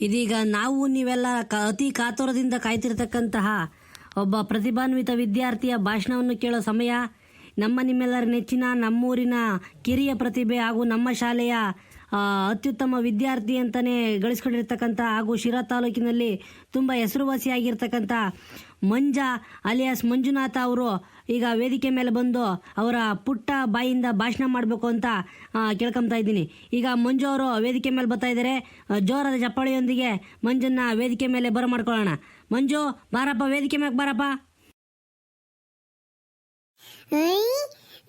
ಇದೀಗ ನಾವು ನೀವೆಲ್ಲ ಅತಿ ಕಾತುರದಿಂದ ಕಾಯ್ತಿರ್ತಕ್ಕಂತಹ ಒಬ್ಬ ಪ್ರತಿಭಾನ್ವಿತ ವಿದ್ಯಾರ್ಥಿಯ ಭಾಷಣವನ್ನು ಕೇಳೋ ಸಮಯ. ನಮ್ಮ ನಿಮ್ಮೆಲ್ಲರ ನೆಚ್ಚಿನ, ನಮ್ಮೂರಿನ ಕಿರಿಯ ಪ್ರತಿಭೆ ಹಾಗೂ ನಮ್ಮ ಶಾಲೆಯ ಅತ್ಯುತ್ತಮ ವಿದ್ಯಾರ್ಥಿ ಅಂತಲೇ ಗಳಿಸ್ಕೊಂಡಿರ್ತಕ್ಕಂಥ ಹಾಗೂ ಶಿರಾ ತಾಲೂಕಿನಲ್ಲಿ ತುಂಬ ಹೆಸರುವಾಸಿಯಾಗಿರ್ತಕ್ಕಂಥ ಮಂಜ ಅಲಿಯಾಸ್ ಮಂಜುನಾಥ ಅವರು ಈಗ ವೇದಿಕೆ ಮೇಲೆ ಬಂದು ಅವರ ಪುಟ್ಟ ಬಾಯಿಂದ ಭಾಷಣ ಮಾಡಬೇಕು ಅಂತ ಕೇಳ್ಕೊಂತಾ ಇದ್ದೀನಿ. ಈಗ ಮಂಜು ಅವರು ವೇದಿಕೆ ಮೇಲೆ ಬರ್ತಾ ಇದ್ದಾರೆ. ಜೋರಾದ ಚಪ್ಪಾಳಿಯೊಂದಿಗೆ ಮಂಜನ್ನ ವೇದಿಕೆ ಮೇಲೆ ಬರ ಮಾಡ್ಕೊಳ್ಳೋಣ. ಮಂಜು, ಬಾರಪ್ಪ, ವೇದಿಕೆ ಮೇಲೆ ಬಾರಪ್ಪ.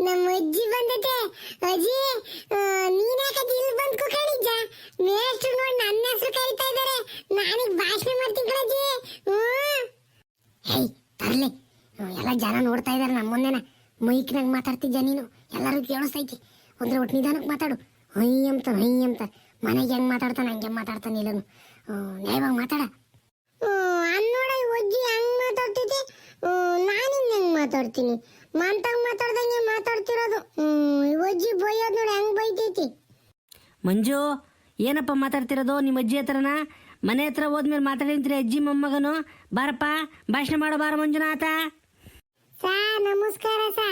ನಮ್ಮ ಅಜ್ಜಿ ಬಂದತೆ. ಅಜ್ಜಿ ನೀನ್ಯಾಕಜ್ಜಿ ಇಲ್ಲಿ ಬಂದು ಕುತ್ಕೊಂಡಿದ್ದ? ಮೇಷ್ಟ್ರು ನೋಡಿ ನನ್ನ ಹೆಸರು ಕರಿತಾ ಇದ್ದಾರೆ. ನಾನೀಗ ಭಾಷಣ ಮಾಡ್ತೀನಿ ಕಣಜ್ಜಿ. ಹ್ಮ್. ಹೇಯ್ ತರ್ಲಿ. ಎಲ್ಲ ಜನ ನೋಡ್ತಾ ಇದಾರೆ ನಮ್ಮ ಮುಂದೆನ. ಮೈಕ್ನಾಗ ಮಾತಾಡ್ತಿದ್ದ ನೀನು? ಎಲ್ಲರೂ ಕೇಳಿಸ್ತೈತಿ ಅಂದ್ರೆ ಒಟ್ಟು ನಿಧಾನಕ್ಕೆ ಮಾತಾಡು. ಹೈ ಅಂತ ಹೈ ಅಂತ ಮನೆಗೆ ಹೆಂಗ್ ಮಾತಾಡ್ತಾನೆ ಹಂಗೆ ಮಾತಾಡ್ತಾನೆ ಇಲ್ಲನು ನ್ಯಾಯವಾಗಿ ಮಾತಾಡ. ಅನ್ನೋಡ ಒಜ್ಜಿ ಹಂಗೆ ಮಾತಾಡ್ತೈತಿ ನಾನಿನ್ ಹೆಂಗ್ ಮಾತಾಡ್ತೀನಿ? ಮಂತಾಗ ಮಾತಾಡ್ದಂಗೆ ಮಾತಾಡ್ತಿರೋದು. ಒಜ್ಜಿ ಬೈಯೋದು ನೋಡಿ ಹೆಂಗ್ ಬೈತೈತಿ? ಮಂಜು ಏನಪ್ಪ ಮಾತಾಡ್ತಿರೋದು ನಿಮ್ಮ ಅಜ್ಜಿ ಹತ್ರನ? ಮನೆ ಹತ್ರ ಹೋದ್ಮೇಲೆ ಮಾತಾಡಿದ್ರಿ ಅಜ್ಜಿ ಮೊಮ್ಮಗನು ಬಾರಪ್ಪ ಭಾಷಣ ಮಾಡೋ ಬಾರ ಮಂಜುನಾಥ. ಸಾ ನಮಸ್ಕಾರ ಸಾ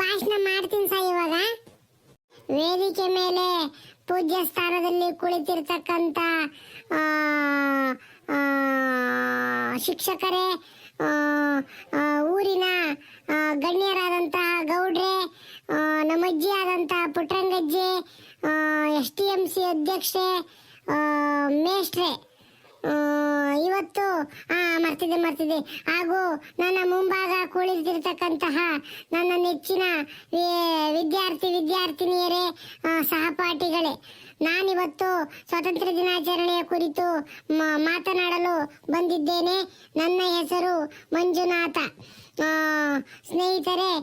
ಭಾಷಣ ಮಾಡ್ತೀನಿ ಸಾ ಇವಾಗ. ವೇದಿಕೆ ಮೇಲೆ ಪೂಜ್ಯ ಸ್ಥಾನದಲ್ಲಿ ಆ, ಶಿಕ್ಷಕರೇ ಊರಿನ ಗಣ್ಯರಾದಂತಹ ಗೌಡ್ರೆ ನಮ್ಮಜ್ಜಿ ಆದಂತಹ ಪುಟ್ರಂಗಜ್ಜಿ ಎಸ್ ಟಿ ಎಂ ಸಿ ಅಧ್ಯಕ್ಷೆ ಮೇಷ್ಟ್ರೆ ಇವತ್ತು ಮರ್ತಿದೆ ಮರ್ತಿದೆ. ಹಾಗೂ ನನ್ನ ಮುಂಭಾಗ ಕುಳಿತಿರ್ತಕ್ಕಂತಹ ನನ್ನ ನೆಚ್ಚಿನ ವಿದ್ಯಾರ್ಥಿ, ವಿದ್ಯಾರ್ಥಿನಿಯರೇ ಸಹಪಾಠಿಗಳೇ, ನಾನಿವತ್ತು ಸ್ವಾತಂತ್ರ್ಯ ದಿನಾಚರಣೆಯ ಕುರಿತು ಮಾತನಾಡಲು ಬಂದಿದ್ದೇನೆ. ನನ್ನ ಹೆಸರು ಮಂಜುನಾಥ. ಸ್ನೇಹಿತರೆ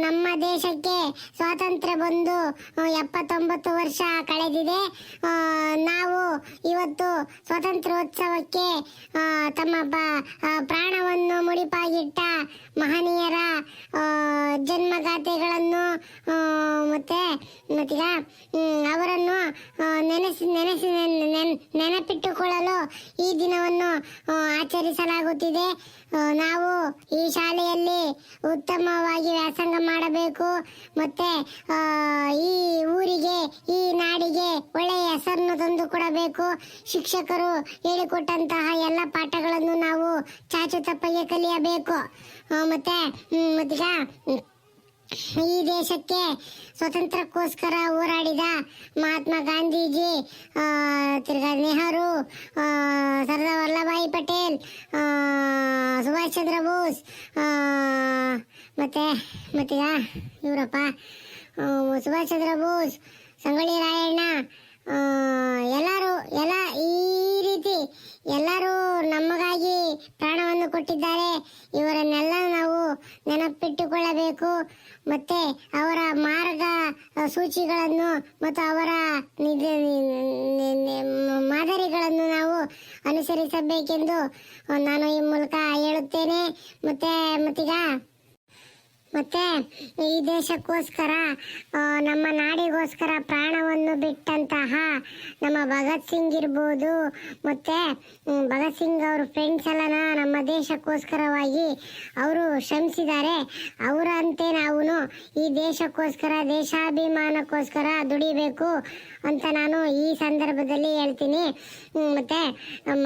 ನಮ್ಮ ದೇಶಕ್ಕೆ ಸ್ವಾತಂತ್ರ್ಯ ಬಂದು ಎಪ್ಪತ್ತೊಂಬತ್ತು ವರ್ಷ ಕಳೆದಿದೆ. ನಾವು ಇವತ್ತು ಸ್ವಾತಂತ್ರ್ಯೋತ್ಸವಕ್ಕೆ ತಮ್ಮ ಪ್ರಾಣವನ್ನು ಮುಡಿಪಾಗಿಟ್ಟ ಮಹನೀಯರ ಜನ್ಮಗಾಥೆಗಳನ್ನು ಮತ್ತೆ, ಮತ್ತೀಗ ಅವರನ್ನು ನೆನೆಸಿ ನೆನೆಸಿ, ನೆನ್- ನೆನ್- ನೆನಪಿಟ್ಟುಕೊಳ್ಳಲು ಈ ದಿನವನ್ನು ಆಚರಿಸಲಾಗುತ್ತಿದೆ. ನಾವು ಈ ಶಾಲೆಯಲ್ಲಿ ಉತ್ತಮವಾಗಿ ವ್ಯಾಸಂಗ ಮಾಡಬೇಕು. ಮತ್ತೆ ಈ ಊರಿಗೆ, ಈ ನಾಡಿಗೆ ಒಳ್ಳೆಯ ಹೆಸರನ್ನು ತಂದು ಕೊಡಬೇಕು. ಶಿಕ್ಷಕರು ಹೇಳಿಕೊಟ್ಟಂತಹ ಎಲ್ಲ ಪಾಠಗಳನ್ನು ನಾವು ಚಾಚು ತಪ್ಪಗೆ ಕಲಿಯಬೇಕು. ಮತ್ತೆ ಈಗ ಈ ದೇಶಕ್ಕೆ ಸ್ವತಂತ್ರಕ್ಕೋಸ್ಕರ ಹೋರಾಡಿದ ಮಹಾತ್ಮ ಗಾಂಧೀಜಿ ತಿರ್ಗ ನೆಹರು ಸರ್ದಾರ್ ವಲ್ಲಭಾಯಿ ಪಟೇಲ್ ಸುಭಾಷ್ ಚಂದ್ರ ಬೋಸ್ ಮತ್ತೆ ಮತ್ತೀಗ ಇವರಪ್ಪ ಸುಭಾಷ್ ಚಂದ್ರ ಬೋಸ್ ಸಂಗೊಳ್ಳಿ ರಾಯಣ್ಣ ಎಲ್ಲರೂ, ಎಲ್ಲ ಈ ರೀತಿ ಎಲ್ಲರೂ ನಮಗಾಗಿ ಪ್ರಾಣವನ್ನು ಕೊಟ್ಟಿದ್ದಾರೆ. ಇವರನ್ನೆಲ್ಲ ನಾವು ನೆನಪಿಟ್ಟುಕೊಳ್ಳಬೇಕು. ಮತ್ತೆ ಅವರ ಮಾರ್ಗ ಸೂಚಿಗಳನ್ನು ಮತ್ತು ಅವರ ಮಾದರಿಗಳನ್ನು ನಾವು ಅನುಸರಿಸಬೇಕೆಂದು ನಾನು ಈ ಮೂಲಕ ಹೇಳುತ್ತೇನೆ. ಮತ್ತೆ ಮತ್ತೀಗ ಮತ್ತೆ ಈ ದೇಶಕ್ಕೋಸ್ಕರ ನಮ್ಮ ನಾಡಿಗೋಸ್ಕರ ಪ್ರಾಣವನ್ನು ಬಿಟ್ಟಂತಹ ನಮ್ಮ ಭಗತ್ ಸಿಂಗ್ ಇರ್ಬೋದು, ಮತ್ತೆ ಭಗತ್ ಸಿಂಗ್ ಅವ್ರ ಫ್ರೆಂಡ್ಸ್ ಎಲ್ಲ ನಮ್ಮ ದೇಶಕ್ಕೋಸ್ಕರವಾಗಿ ಅವರು ಶ್ರಮಿಸಿದ್ದಾರೆ. ಅವರಂತೆ ನಾವು ಈ ದೇಶಕ್ಕೋಸ್ಕರ, ದೇಶಾಭಿಮಾನಕ್ಕೋಸ್ಕರ ದುಡಿಬೇಕು ಅಂತ ನಾನು ಈ ಸಂದರ್ಭದಲ್ಲಿ ಹೇಳ್ತೀನಿ. ಮತ್ತು ಮತ್ತೆ,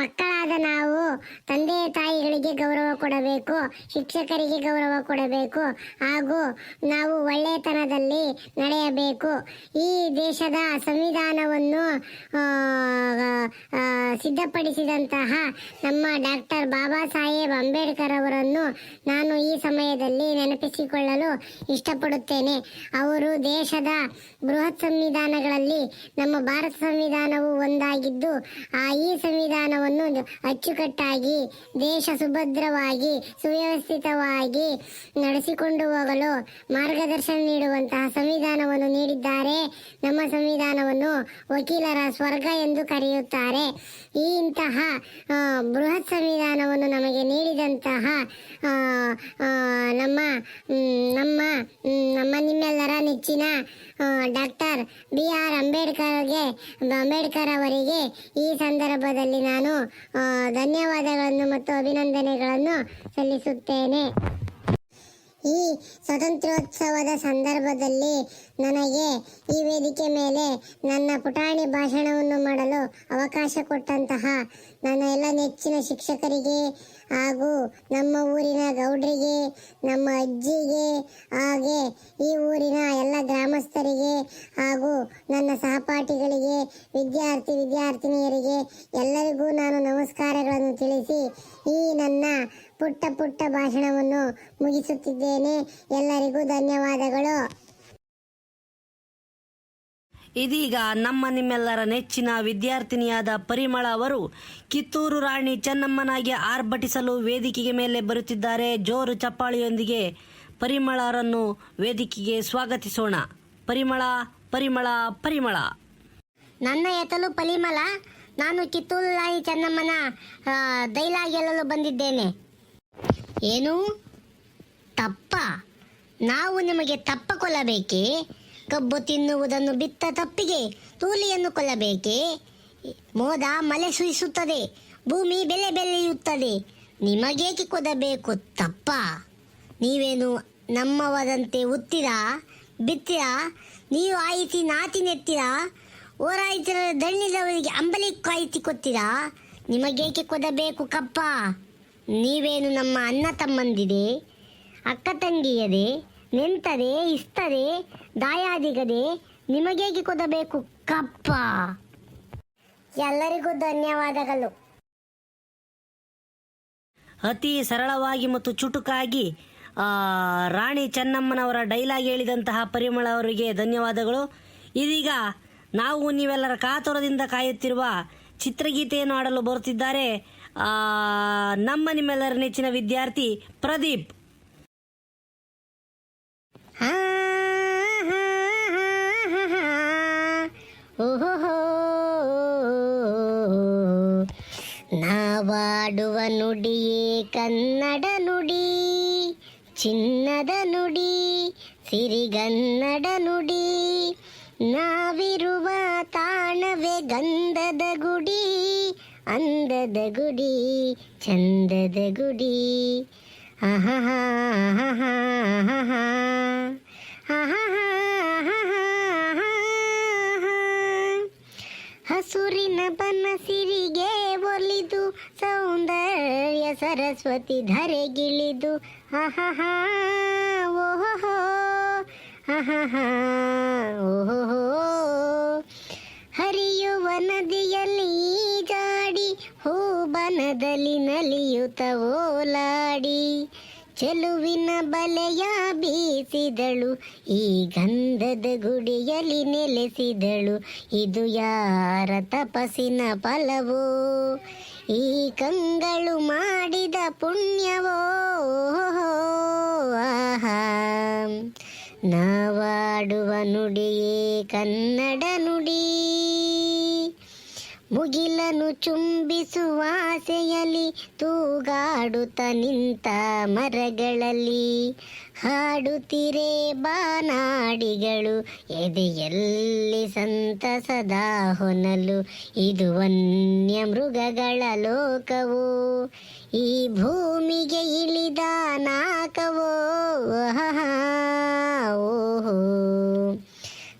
ಮಕ್ಕಳಾದ ನಾವು ತಂದೆ ತಾಯಿಗಳಿಗೆ ಗೌರವ ಕೊಡಬೇಕು, ಶಿಕ್ಷಕರಿಗೆ ಗೌರವ ಕೊಡಬೇಕು. ಹಾಗೂ ನಾವು ಒಳ್ಳೆತನದಲ್ಲಿ ನಡೆಯಬೇಕು. ಈ ದೇಶದ ಸಂವಿಧಾನವನ್ನು ಸಿದ್ಧಪಡಿಸಿದಂತಹ ನಮ್ಮ ಡಾಕ್ಟರ್ ಬಾಬಾ ಸಾಹೇಬ್ ಅಂಬೇಡ್ಕರ್ ಅವರನ್ನು ನಾನು ಈ ಸಮಯದಲ್ಲಿ ನೆನಪಿಸಿಕೊಳ್ಳಲು ಇಷ್ಟಪಡುತ್ತೇನೆ. ಅವರು ದೇಶದ ಬೃಹತ್ ಸಂವಿಧಾನಗಳಲ್ಲಿ ನಮ್ಮ ಭಾರತ ಸಂವಿಧಾನವು ಒಂದಾಗಿದ್ದು, ಆ ಈ ಸಂವಿಧಾನವನ್ನು ಅಚ್ಚುಕಟ್ಟಾಗಿ, ದೇಶ ಸುಭದ್ರವಾಗಿ, ಸುವ್ಯವಸ್ಥಿತವಾಗಿ ನಡೆಸಿಕೊಂಡು ಹೋಗಲು ಮಾರ್ಗದರ್ಶನ ನೀಡುವಂತಹ ಸಂವಿಧಾನವನ್ನು ನೀಡಿದ್ದಾರೆ. ನಮ್ಮ ಸಂವಿಧಾನವನ್ನು ವಕೀಲರ ಸ್ವರ್ಗ ಎಂದು ಕರೆಯುತ್ತಾರೆ. ಈ ಇಂತಹ ಬೃಹತ್ ಸಂವಿಧಾನವನ್ನು ನಮಗೆ ನೀಡಿದಂತಹ ನಮ್ಮ ನಮ್ಮ ನಮ್ಮ ನಿಮ್ಮೆಲ್ಲರ ನೆಚ್ಚಿನ ಡಾಕ್ಟರ್ ಬಿ ಆರ್ ಅಂಬೇಡ್ಕರ್ಗೆ, ಅಂಬೇಡ್ಕರ್ ಅವರಿಗೆ ಈ ಸಂದರ್ಭದಲ್ಲಿ ನಾನು ಧನ್ಯವಾದಗಳನ್ನು ಮತ್ತು ಅಭಿನಂದನೆಗಳನ್ನು ಸಲ್ಲಿಸುತ್ತೇನೆ. ಈ ಸ್ವಾತಂತ್ರ್ಯೋತ್ಸವದ ಸಂದರ್ಭದಲ್ಲಿ ನನಗೆ ಈ ವೇದಿಕೆ ಮೇಲೆ ನನ್ನ ಪುಟಾಣಿ ಭಾಷಣವನ್ನು ಮಾಡಲು ಅವಕಾಶ ಕೊಟ್ಟಂತಹ ನನ್ನ ಎಲ್ಲ ನೆಚ್ಚಿನ ಶಿಕ್ಷಕರಿಗೆ ಹಾಗೂ ನಮ್ಮ ಊರಿನ ಗೌಡ್ರಿಗೆ, ನಮ್ಮ ಅಜ್ಜಿಗೆ, ಹಾಗೆ ಈ ಊರಿನ ಎಲ್ಲ ಗ್ರಾಮಸ್ಥರಿಗೆ ಹಾಗೂ ನನ್ನ ಸಹಪಾಠಿಗಳಿಗೆ, ವಿದ್ಯಾರ್ಥಿ ವಿದ್ಯಾರ್ಥಿನಿಯರಿಗೆ ಎಲ್ಲರಿಗೂ ನಾನು ನಮಸ್ಕಾರಗಳನ್ನು ತಿಳಿಸಿ ಈ ನನ್ನ ಪುಟ್ಟ ಪುಟ್ಟ ಭಾಷಣವನ್ನು ಮುಗಿಸುತ್ತಿದ್ದೇನೆ. ಎಲ್ಲರಿಗೂ ಧನ್ಯವಾದಗಳು. ಇದೀಗ ನಮ್ಮ ನಿಮ್ಮೆಲ್ಲರ ನೆಚ್ಚಿನ ವಿದ್ಯಾರ್ಥಿನಿಯಾದ ಪರಿಮಳ ಅವರು ಕಿತ್ತೂರು ರಾಣಿ ಚೆನ್ನಮ್ಮನಾಗಿ ಆರ್ಭಟಿಸಲು ವೇದಿಕೆಗೆ ಮೇಲೆ ಬರುತ್ತಿದ್ದಾರೆ. ಜೋರು ಚಪ್ಪಾಳಿಯೊಂದಿಗೆ ಪರಿಮಳರನ್ನು ವೇದಿಕೆಗೆ ಸ್ವಾಗತಿಸೋಣ. ಪರಿಮಳ ಪರಿಮಳ ಪರಿಮಳ. ನನ್ನ ಎತ್ತಲು ಪರಿಮಳ. ನಾನು ಕಿತ್ತೂರು ರಾಣಿ ಚೆನ್ನಮ್ಮನ ಹೇಳಲು ಬಂದಿದ್ದೇನೆ. ಏನು? ತಪ್ಪ. ನಾವು ನಿಮಗೆ ತಪ್ಪ ಕೊಲ್ಲಬೇಕೆ? ಕಬ್ಬು ತಿನ್ನುವುದನ್ನು ಬಿತ್ತ ತಪ್ಪಿಗೆ ತೂಲಿಯನ್ನು ಕೊಲ್ಲಬೇಕೆ? ಮೋದ ಮಳೆ ಸುರಿಸುತ್ತದೆ, ಭೂಮಿ ಬೆಲೆ ಬೆಲೆಯುತ್ತದೆ. ನಿಮಗೇಕೆ ಕೊದಬೇಕು ತಪ್ಪ? ನೀವೇನು ನಮ್ಮವರಂತೆ ಉತ್ತಿರ? ಬಿತ್ತೀರಾ? ನೀವು ಆಯಿತಿ ನಾತಿ ನೆತ್ತೀರಾ? ಓರಾಯಿತಿರ ದಣ್ಣಿದವರಿಗೆ ಅಂಬಲಿ ಕಾಯಿತಿ ಕೊತ್ತೀರಾ? ನಿಮಗೇಕೆ ಕೊದಬೇಕು ಕಪ್ಪ? ನೀವೇನು ನಮ್ಮ ಅಣ್ಣ ತಮ್ಮಂದಿದೆ ಅಕ್ಕ ತಂಗಿಯದೆ ನೆಂತದೆ ಇಸ್ತದೆ ದಾಯಾದಿಗದೆ ನಿಮಗೇಗೆ ಕೊದಬೇಕು ಕಪ್ಪ? ಎಲ್ಲರಿಗೂ ಧನ್ಯವಾದಗಳು. ಅತಿ ಸರಳವಾಗಿ ಮತ್ತು ಚುಟುಕಾಗಿ ಆ, ರಾಣಿ ಚೆನ್ನಮ್ಮನವರ ಡೈಲಾಗ್ ಹೇಳಿದಂತಹ ಪರಿಮಳ ಅವರಿಗೆ ಧನ್ಯವಾದಗಳು. ಇದೀಗ ನಾವು ನೀವೆಲ್ಲರ ಕಾತುರದಿಂದ ಕಾಯುತ್ತಿರುವ ಚಿತ್ರಗೀತೆಯನ್ನು ಆಡಲು ಬರುತ್ತಿದ್ದಾರೆ ನಮ್ಮ ನಿಮ್ಮೆಲ್ಲರ ನೆಚ್ಚಿನ ವಿದ್ಯಾರ್ಥಿ ಪ್ರದೀಪ್. ನಾವಾಡುವ ನುಡಿಯೇ ಕನ್ನಡ ನುಡಿ, ಚಿನ್ನದ ನುಡಿ, ಸಿರಿಗನ್ನಡ ನುಡಿ, ನಾವಿರುವ ತಾಣವೇ ಗಂಧದ ಗುಡಿ ಅಂದದ ಗುಡಿ, ಚಂದದ ಗುಡಿ. ಹಸುರಿನ ಬನಸಿರಿಗೆ ಒಲಿದು, ಸೌಂದರ್ಯ ಸರಸ್ವತಿ ಧರೆಗಿಳಿದು ಅಹಹ ಓಹೋ ಅಹಹ ಓಹೋ ಹರಿಯುವ ನದಿಯಲ್ಲಿ ಹೂಬನದಲ್ಲಿ ನಲಿಯುತ್ತ ಓಲಾಡಿ ಚೆಲುವಿನ ಬಲೆಯ ಬೀಸಿದಳು, ಈ ಗಂಧದ ಗುಡಿಯಲ್ಲಿ ನೆಲೆಸಿದಳು, ಇದು ಯಾರ ತಪಸ್ಸಿನ ಫಲವೋ? ಈ ಕಂಗಳು ಮಾಡಿದ ಪುಣ್ಯವೋ? ಆಹಾ. ನಾವಾಡುವ ನುಡಿಯೇ ಕನ್ನಡ ನುಡಿ. ಮುಗಿಲನು ಚುಂಬಿಸುವ ಆಸೆಯಲ್ಲಿ ತೂಗಾಡುತ್ತ ನಿಂತ ಮರಗಳಲ್ಲಿ. ಹಾಡುತ್ತಿರೆ ಬಾನಾಡಿಗಳು, ಎದೆಯಲ್ಲಿ ಸಂತಸದ ಹೊನಲು, ಇದು ವನ್ಯ ಮೃಗಗಳ ಲೋಕವು? ಈ ಭೂಮಿಗೆ ಇಳಿದ ನಾಕವೋ? ಓಹೋ.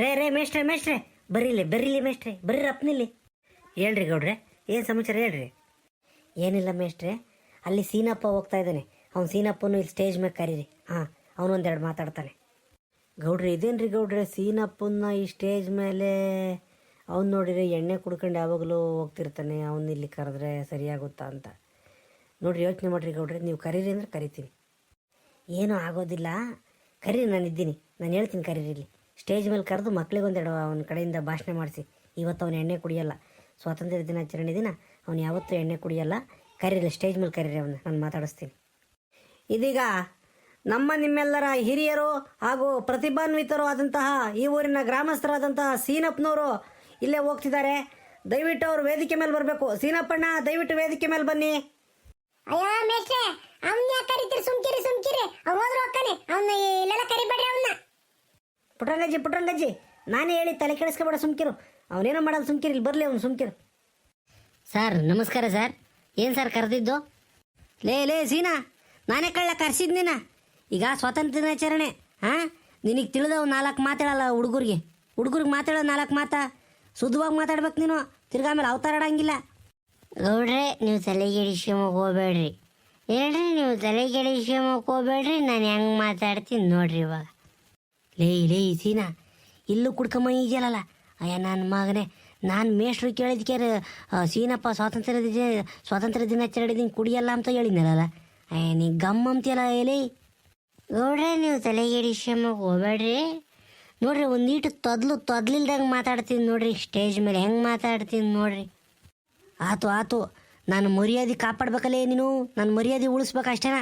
ರೇ ರೇ, ಮೇಷ್ಟ್ರೆ ಮೇಷ್ಟ್ರೆ ಬರೀಲಿ ಬರೀಲಿ ಮೇಷ್ಟ್ರೆ, ಬರ್ರಿ ಅಪ್ನಿಲ್ಲಿ ಹೇಳ್ರಿ ಗೌಡ್ರೆ, ಏನು ಸಮಾಚಾರ ಹೇಳ್ರಿ? ಏನಿಲ್ಲ ಮೇಷ್ಟ್ರೆ, ಅಲ್ಲಿ ಸೀನಪ್ಪ ಹೋಗ್ತಾ ಇದ್ದಾನೆ. ಅವ್ನು ಸೀನಪ್ಪನು ಇಲ್ಲಿ ಸ್ಟೇಜ್ ಮೇಲೆ ಕರೀರಿ. ಹಾಂ ಅವನೊಂದೆರಡು ಮಾತಾಡ್ತಾನೆ. ಗೌಡ್ರಿ, ಇದೇನ್ರಿ ಗೌಡ್ರೆ, ಸೀನಪ್ಪನ್ನ ಈ ಸ್ಟೇಜ್ ಮೇಲೆ ಅವ್ನು ನೋಡಿರಿ ಎಣ್ಣೆ ಕುಡ್ಕೊಂಡು ಯಾವಾಗಲೂ ಹೋಗ್ತಿರ್ತಾನೆ, ಅವ್ನು ಇಲ್ಲಿ ಕರೆದ್ರೆ ಸರಿಯಾಗುತ್ತಾ ಅಂತ. ನೋಡಿರಿ, ಯೋಚನೆ ಮಾಡಿರಿ ಗೌಡ್ರೆ, ನೀವು ಕರೀರಿ ಅಂದ್ರೆ ಕರಿತೀನಿ. ಏನೂ ಆಗೋದಿಲ್ಲ. ಕರೀರಿ ನಾನು ಇದ್ದೀನಿ ನಾನು ಹೇಳ್ತೀನಿ, ಕರೀರಿ ಇಲ್ಲಿ. ಸ್ಟೇಜ್ ಮೇಲೆ ಕರೆದು ಮಕ್ಕಳಿಗೊಂದೆರಡು ಅವನ ಕಡೆಯಿಂದ ಭಾಷಣ ಮಾಡಿಸಿ, ಇವತ್ತು ಅವನು ಎಣ್ಣೆ ಕುಡಿಯಲ್ಲ. ಸ್ವಾತಂತ್ರ್ಯ ದಿನಾಚರಣೆ ದಿನ ಅವನು ಯಾವತ್ತೂ ಎಣ್ಣೆ ಕುಡಿಯಲ್ಲ. ಕರೀರಿ, ಸ್ಟೇಜ್ ಮೇಲೆ ಕರೀರಿ ಅವನು. ನಾನು ಮಾತಾಡಿಸ್ತೀನಿ. ಇದೀಗ ನಮ್ಮ ನಿಮ್ಮೆಲ್ಲರ ಹಿರಿಯರು ಹಾಗೂ ಪ್ರತಿಭಾನ್ವಿತರು ಆದಂತಹ ಈ ಊರಿನ ಗ್ರಾಮಸ್ಥರಾದಂತಹ ಸೀನಪ್ಪನವರು ಇಲ್ಲೇ ಹೋಗ್ತಿದ್ದಾರೆ. ದಯವಿಟ್ಟು ಅವರು ವೇದಿಕೆ ಮೇಲೆ ಬರಬೇಕು. ಸೀನಪ್ಪಣ್ಣ, ದಯವಿಟ್ಟು ವೇದಿಕೆ ಮೇಲೆ ಬನ್ನಿ. ಅಯ್ಯೋ, ಮೇಷ್ಟ್ರೆ, ಅವ್ನ ಯಾಕೆ ಕರಿತೀರಿ? ಸುಮ್ಕಿರಿ ಸುಮ್ಕಿರಿ. ಹೋದ್ರು ಹೋಗ್ತಾನೆ ಅವ್ನ ಇಲ್ಲೆಲ್ಲ ಕರಿಬೇಡ್ರಿ ಅವನ್ನ ಪುಟ್ರಂಗಜ್ಜಿ ಪುಟ್ರಂಗಜ್ಜಿ ನಾನೇ ಹೇಳಿ ತಲೆ ಕೆಡಿಸ್ಕೊಬೇಡ ಸುಮ್ಕಿರು. ಅವನೇನೋ ಮಾಡಲ್ಲ ಸುಮ್ಕಿರು ಇಲ್ಲಿ ಬರಲಿ ಅವ್ನು ಸುಮ್ಕಿರು. ಸರ್ ನಮಸ್ಕಾರ ಸರ್. ಏನು ಸರ್ ಕರೆದಿದ್ದು? ಲೇ ಲೇ ಸೀನಾ ನಾನೇ ಕಳ್ಳ ಕರ್ಸಿದ್ನಿನ ಈಗ ಸ್ವಾತಂತ್ರ್ಯ ದಿನಾಚರಣೆ ಹಾಂ ನಿನಗೆ ತಿಳಿದವು ನಾಲ್ಕು ಮಾತಾಡಲ್ಲ ಹುಡುಗರಿಗೆ? ಹುಡುಗರಿಗೆ ಮಾತಾಡೋ ನಾಲ್ಕು ಮಾತಾ ಶುದ್ಧವಾಗಿ ಮಾತಾಡ್ಬೇಕು ನೀನು. ತಿರ್ಗಾ ಆಮೇಲೆ ಅವತಾರ ಆಡಂಗಿಲ್ಲ. ಗೌಡ್ರೆ ನೀವು ತಲೆಗೆಡಿಸ್ಕೊಂಬಕ್ ಹೋಗ್ಬೇಡ್ರಿ. ಹೇಳ್ರಿ ನೀವು ತಲೆಗೆಡಿಸ್ಕೊಂಬಕ್ ಹೋಗ್ಬೇಡ್ರಿ ನಾನು ಹೆಂಗೆ ಮಾತಾಡ್ತೀನಿ ನೋಡ್ರಿ ಇವಾಗ. ಲೇ ಲೇ, ಸೀನಾ, ಇಲ್ಲೂ ಕುಡ್ಕಮ್ಮ ಈಜಲಲ್ಲ ಅಯ್ಯ ನನ್ನ ಮಗನೇ, ನಾನು ಮೇಷ್ಟ್ರು ಕೇಳಿದ್ಕೆ ಸೀನಪ್ಪ ಸ್ವಾತಂತ್ರ್ಯ ದಿನ, ಸ್ವಾತಂತ್ರ್ಯ ದಿನಾಚರಣೆ ದಿನ ಕುಡಿಯಲ್ಲ ಅಂತ ಹೇಳಿದ್ನಲ್ಲ ಅಯ್ಯ, ನೀ ಗಮ್ ಅಂತೀಯಲ್ಲ, ಎಲೆ. ಗೌಡ್ರೆ ನೀವು ತಲೆಗೆಡಿಸ್ಕೊಂಬಕ್ ಹೋಗ್ಬೇಡ್ರಿ. ನೋಡ್ರಿ, ಒಂದೀಟು ತೊದ್ಲು, ತೊದ್ಲಿಲ್ದಂಗೆ ಮಾತಾಡ್ತೀನಿ ನೋಡ್ರಿ, ಸ್ಟೇಜ್ ಮೇಲೆ ಹೆಂಗೆ ಮಾತಾಡ್ತೀನಿ ನೋಡ್ರಿ. ಆತು ಆತು. ನಾನು ಮರ್ಯಾದೆ ಕಾಪಾಡ್ಬೇಕಲ್ಲೇ ನೀನು? ನನ್ನ ಮರ್ಯಾದೆ ಉಳಿಸ್ಬೇಕು ಅಷ್ಟೇನ?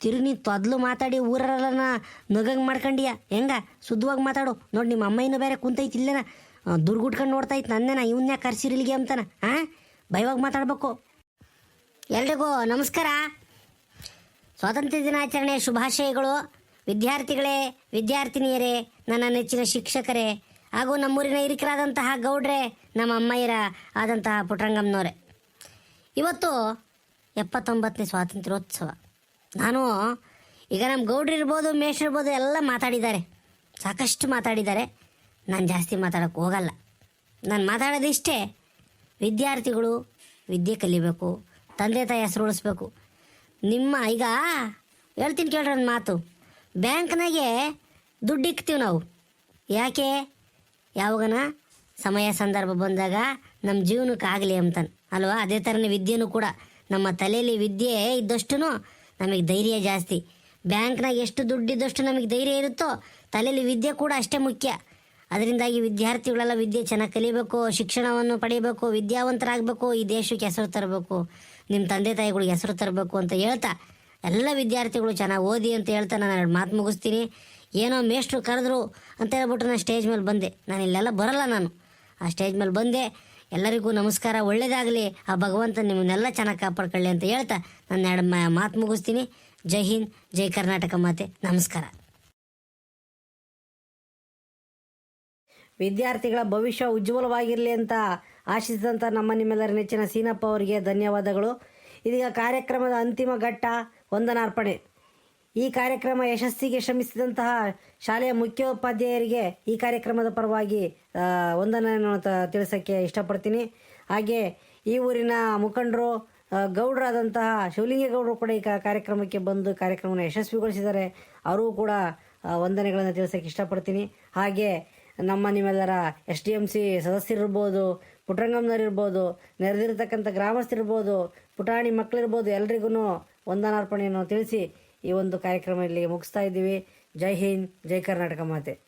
ತಿರುಗಿ ನೀನು ತೊದ್ಲು ಮಾತಾಡಿ ಊರಲ್ಲ ನಗಂಗೆ ಮಾಡ್ಕೊಂಡಿಯ? ಹೆಂಗ? ಶುದ್ಧವಾಗಿ ಮಾತಾಡು. ನೋಡಿ ನಿಮ್ಮ ಅಮ್ಮಯ್ಯನೂ ಬೇರೆ ಕುಂತೈತಿ ಇಲ್ಲೇನ? ದುರ್ಗುಟ್ಕೊಂಡು ನೋಡ್ತಾ ಇತ್ತು ನನ್ನೇನ ಇವನ್ನೇ ಕರ್ಸಿರಿಲ್ಗೆ ಅಂತಾನ? ಹಾಂ ಭಯವಾಗಿ ಮಾತಾಡ್ಬೇಕು. ಎಲ್ರಿಗೂ ನಮಸ್ಕಾರ. ಸ್ವಾತಂತ್ರ್ಯ ದಿನಾಚರಣೆಯ ಶುಭಾಶಯಗಳು. ವಿದ್ಯಾರ್ಥಿಗಳೇ, ವಿದ್ಯಾರ್ಥಿನಿಯರೇ, ನನ್ನ ನೆಚ್ಚಿನ ಶಿಕ್ಷಕರೇ ಹಾಗೂ ನಮ್ಮೂರಿನ ಹಿರಿಕರಾದಂತಹ ಗೌಡ್ರೆ, ನಮ್ಮ ಅಮ್ಮಯ್ಯರ ಆದಂತಹ ಪುಟ್ರಂಗಮ್ಮನವರೇ ಇವತ್ತು ಎಪ್ಪತ್ತೊಂಬತ್ತನೇ ಸ್ವಾತಂತ್ರ್ಯೋತ್ಸವ. ನಾನು ಈಗ ನಮ್ಮ ಗೌಡ್ರು ಇರ್ಬೋದು, ಮೇಷ್ಟ್ರು ಇರ್ಬೋದು, ಎಲ್ಲ ಮಾತಾಡಿದ್ದಾರೆ. ಸಾಕಷ್ಟು ಮಾತಾಡಿದ್ದಾರೆ. ನಾನು ಜಾಸ್ತಿ ಮಾತಾಡೋಕ್ಕೆ ಹೋಗಲ್ಲ. ನಾನು ಮಾತಾಡೋದಿಷ್ಟೇ ವಿದ್ಯಾರ್ಥಿಗಳು ವಿದ್ಯೆ ಕಲಿಬೇಕು, ತಂದೆ ತಾಯಿ ಹೆಸರು ಉಳಿಸ್ಬೇಕು. ನಿಮ್ಮ ಈಗ ಹೇಳ್ತೀನಿ ಕೇಳ್ರಿ ಒಂದು ಮಾತು. ಬ್ಯಾಂಕ್ನಾಗೆ ದುಡ್ಡು ಇಕ್ತೀವಿ ನಾವು. ಯಾಕೆ? ಯಾವಾಗನ ಸಮಯ ಸಂದರ್ಭ ಬಂದಾಗ ನಮ್ಮ ಜೀವನಕ್ಕಾಗಲಿ ಅಂತಾನೆ. ಅಲ್ವಾ? ಅದೇ ಥರನೇ ವಿದ್ಯೆನೂ ಕೂಡ. ನಮ್ಮ ತಲೆಯಲ್ಲಿ ವಿದ್ಯೆ ಇದ್ದಷ್ಟು ನಮಗೆ ಧೈರ್ಯ ಜಾಸ್ತಿ. ಬ್ಯಾಂಕ್ನಾಗ ಎಷ್ಟು ದುಡ್ಡಿದ್ದಷ್ಟು ನಮಗೆ ಧೈರ್ಯ ಇರುತ್ತೋ ತಲೆಯಲ್ಲಿ ವಿದ್ಯೆ ಕೂಡ ಅಷ್ಟೇ ಮುಖ್ಯ. ಅದರಿಂದಾಗಿ ವಿದ್ಯಾರ್ಥಿಗಳೆಲ್ಲ ವಿದ್ಯೆ ಚೆನ್ನಾಗಿ ಕಲಿಬೇಕು, ಶಿಕ್ಷಣವನ್ನು ಪಡಿಬೇಕು ವಿದ್ಯಾವಂತರಾಗಬೇಕು, ಈ ದೇಶಕ್ಕೆ ಹೆಸರು ತರಬೇಕು ನಿಮ್ಮ ತಂದೆ ತಾಯಿಗಳಿಗೆ ಹೆಸರು ತರಬೇಕು ಅಂತ ಹೇಳ್ತಾ ಎಲ್ಲ ವಿದ್ಯಾರ್ಥಿಗಳು ಚೆನ್ನಾಗಿ ಓದಿ ಅಂತ ಹೇಳ್ತಾ ನಾನು ಎರಡು ಮಾತು ಮುಗಿಸ್ತೀನಿ. ಏನೋ ಮೇಷ್ಟ್ರು ಕರೆದ್ರು ಅಂತ ಹೇಳ್ಬಿಟ್ಟು ನಾನು ಸ್ಟೇಜ್ ಮೇಲೆ ಬಂದೆ. ನಾನು ಇಲ್ಲೆಲ್ಲ ಬರಲ್ಲ ನಾನು. ಆ ಸ್ಟೇಜ್ ಮೇಲೆ ಬಂದೆ. ಎಲ್ಲರಿಗೂ ನಮಸ್ಕಾರ. ಒಳ್ಳೇದಾಗಲಿ. ಆ ಭಗವಂತ ನಿಮ್ಮನ್ನೆಲ್ಲ ಚೆನ್ನಾಗಿ ಕಾಪಾಡ್ಕೊಳ್ಳಿ ಅಂತ ಹೇಳ್ತಾ ನನ್ನ ಎರಡು ಮಾತು ಮುಗಿಸ್ತೀನಿ. ಜೈ ಹಿಂದ್, ಜೈ ಕರ್ನಾಟಕ ಮಾತೆ. ನಮಸ್ಕಾರ. ವಿದ್ಯಾರ್ಥಿಗಳ ಭವಿಷ್ಯ ಉಜ್ವಲವಾಗಿರಲಿ ಅಂತ ಆಶಿಸಿದಂಥ ನಮ್ಮ ನಿಮ್ಮೆಲ್ಲರ ನೆಚ್ಚಿನ ಸೀನಪ್ಪ ಅವರಿಗೆ ಧನ್ಯವಾದಗಳು. ಇದೀಗ ಕಾರ್ಯಕ್ರಮದ ಅಂತಿಮ ಘಟ್ಟ ವಂದನಾರ್ಪಣೆ. ಈ ಕಾರ್ಯಕ್ರಮ ಯಶಸ್ಸಿಗೆ ಶ್ರಮಿಸಿದಂತಹ ಶಾಲೆಯ ಮುಖ್ಯೋಪಾಧ್ಯಾಯರಿಗೆ ಈ ಕಾರ್ಯಕ್ರಮದ ಪರವಾಗಿ ವಂದನೆಯನ್ನು ತಿಳಿಸೋಕ್ಕೆ ಇಷ್ಟಪಡ್ತೀನಿ. ಹಾಗೆ ಈ ಊರಿನ ಮುಖಂಡರು ಗೌಡರಾದಂತಹ ಗೌಡರಾದಂತಹ ಶಿವಲಿಂಗೇಗೌಡರು ಕೂಡ ಈ ಕಾರ್ಯಕ್ರಮಕ್ಕೆ ಬಂದು ಕಾರ್ಯಕ್ರಮವನ್ನು ಯಶಸ್ವಿಗೊಳಿಸಿದ್ದಾರೆ. ಅವರೂ ಕೂಡ ವಂದನೆಗಳನ್ನು ತಿಳಿಸೋಕ್ಕೆ ಇಷ್ಟಪಡ್ತೀನಿ. ಹಾಗೆ ನಮ್ಮ ನಿಮ್ಮೆಲ್ಲರ ಎಸ್ ಡಿ ಎಂ ಸಿ ಸದಸ್ಯರಿರ್ಬೋದು ಪುಟ್ರಂಗಮ್ನವರಿರ್ಬೋದು ನೆರೆದಿರ್ತಕ್ಕಂಥ ಗ್ರಾಮಸ್ಥರಿರ್ಬೋದು, ಪುಟಾಣಿ ಮಕ್ಕಳಿರ್ಬೋದು ಎಲ್ರಿಗೂ ವಂದನಾರ್ಪಣೆಯನ್ನು ತಿಳಿಸಿ ಈ ಒಂದು ಕಾರ್ಯಕ್ರಮ ಇಲ್ಲಿಗೆ ಮುಗಿಸ್ತಾ ಇದ್ದೀವಿ. ಜೈ ಹಿಂದ್ ಜೈ ಕರ್ನಾಟಕ ಮಾತೆ.